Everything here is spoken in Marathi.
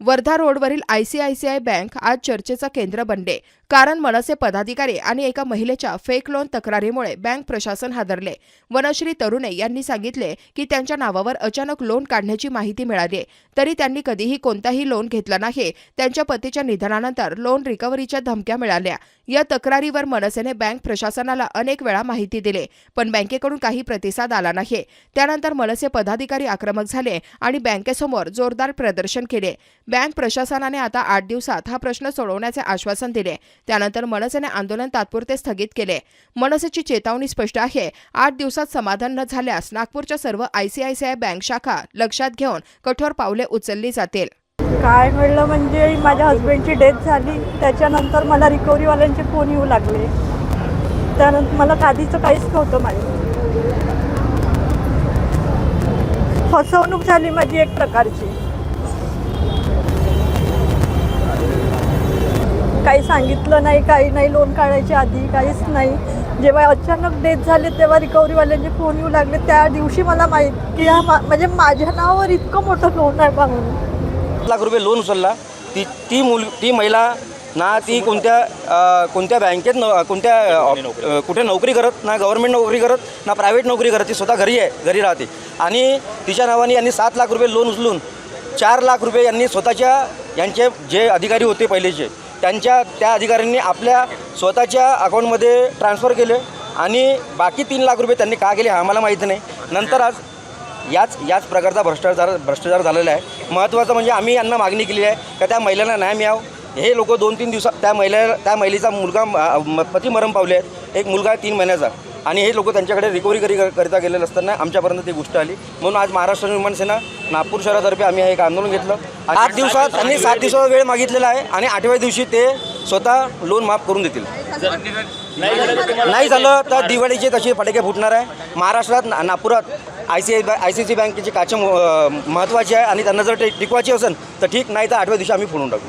वर्धा रोडवरील आयसीआयसीआय बँक आज चर्चेचं केंद्र बनले. कारण मनसे पदाधिकारी आणि एका महिलेच्या फेक लोन तक्रारीमुळे बँक प्रशासन हादरले. वनश्री तरुणे यांनी सांगितले की त्यांच्या नावावर अचानक लोन काढण्याची माहिती मिळाली. तरी त्यांनी कधीही कोणताही लोन घेतला नाही. त्यांच्या पतीच्या निधनानंतर लोन रिकव्हरीच्या धमक्या मिळाल्या. या तक्रारीवर मनसेने बँक प्रशासनाला अनेक वेळा माहिती दिली पण बँकेकडून काही प्रतिसाद आला नाही. त्यानंतर मनसे पदाधिकारी आक्रमक झाले आणि बँकेसमोर जोरदार प्रदर्शन केले. बँक प्रशासनाने आता आठ दिवसात हा प्रश्न सोडवण्याचे आश्वासन दिले. त्यानंतर मनसेने आंदोलन तात्पुरते स्थगित केले. मनसेची चेतावणी स्पष्ट आहे. आठ दिवसात समाधान न झाल्यास नागपूरच्या सर्व आयसीआयसीआय बँक शाखा लक्षात घेऊन कठोर पावले उचलली जातील. काय घडलं म्हणजे माझ्या हस्बंडची डेथ झाली. त्याच्यानंतर मला रिकव्हरीवाल्यांचे फोन येऊ लागले. त्यानंतर मला आधीचं काहीच नव्हतं माहीत. फसवणूक झाली माझी एक प्रकारची. काही सांगितलं नाही काही नाही लोन काढायच्या आधी काहीच नाही. जेव्हा अचानक डेथ झाले तेव्हा रिकव्हरीवाल्यांचे फोन येऊ लागले. त्या दिवशी मला माहीत की हा मा- म्हणजे माझ्या नावावर इतकं मोठं लोन आहे बा म्हणून. लाख रुपये लोन उचलला. ती ती मुल ती महिला ना ती कोणत्या कोणत्या बँकेत न कोणत्या कुठे नोकरी? करत ना गव्हर्नमेंट नोकरी करत ना प्रायव्हेट नोकरी करत ती स्वतः घरी आहे घरी राहते. आणि तिच्या नावाने यांनी सात लाख रुपये लोन उचलून चार लाख रुपये यांनी स्वतःच्या यांचे जे अधिकारी होते पहिलेचे त्यांच्या त्या अधिकाऱ्यांनी आपल्या स्वतःच्या अकाउंटमध्ये ट्रान्सफर केले आणि बाकी तीन लाख रुपये त्यांनी का केले हा आम्हाला माहिती नाही. नंतर आज याच याच प्रकारचा भ्रष्टाचार भ्रष्टाचार झालेला आहे. महत्त्वाचं म्हणजे आम्ही यांना मागणी केली आहे का त्या महिलांना न्याय मिळावं. हे लोक दोन तीन दिवसात त्या महिला त्या महिलेचा मुलगा म- पती मरण पावले आहेत. एक मुलगा आहे तीन महिन्याचा. आणि हे लोक त्यांच्याकडे रिकव्हरी करी करिता गेलेलं असताना आमच्यापर्यंत ती गोष्ट आली. म्हणून आज महाराष्ट्र निर्माण सेना नागपूर शहरातर्फे आम्ही हे एक आंदोलन घेतलं. आठ दिवसात त्यांनी सात दिवसाचा वेळ मागितलेला आहे आणि आठव्या दिवशी ते स्वतः लोन माफ करून देतील. नाही झालं तर दिवाळीचे तसे फटाके फुटणार आहे. महाराष्ट्रात नागपुरात I C I I C C बँकेची काचे महत्त्वाची आहे आणि त्यांना जर टिकवायची असेल तर ठीक नाही तर आठव्या दिवशी आम्ही फोडून टाकू.